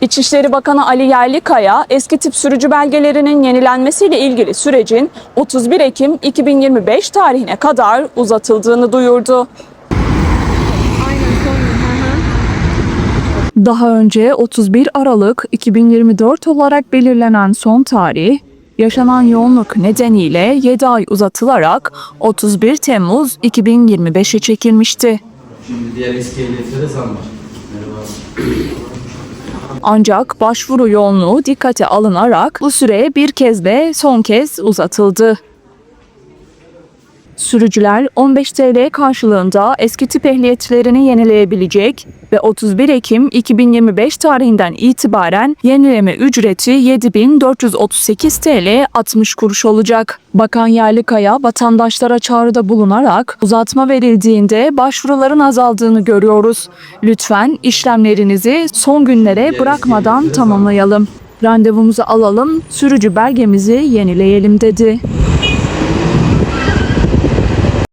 İçişleri Bakanı Ali Yerlikaya, eski tip sürücü belgelerinin yenilenmesiyle ilgili sürecin 31 Ekim 2025 tarihine kadar uzatıldığını duyurdu. Daha önce 31 Aralık 2024 olarak belirlenen son tarih, yaşanan yoğunluk nedeniyle 7 ay uzatılarak 31 Temmuz 2025'e çekilmişti. Şimdi diğer eski ehliyetlere zam var. Merhaba. Ancak başvuru yoğunluğu dikkate alınarak bu süre bir kez de son kez uzatıldı. Sürücüler 15 TL karşılığında eski tip ehliyetlerini yenileyebilecek ve 31 Ekim 2025 tarihinden itibaren yenileme ücreti 7438 TL 60 kuruş olacak. Bakan Yerlikaya vatandaşlara çağrıda bulunarak uzatma verildiğinde başvuruların azaldığını görüyoruz. Lütfen işlemlerinizi son günlere bırakmadan tamamlayalım. Randevumuzu alalım, sürücü belgemizi yenileyelim dedi.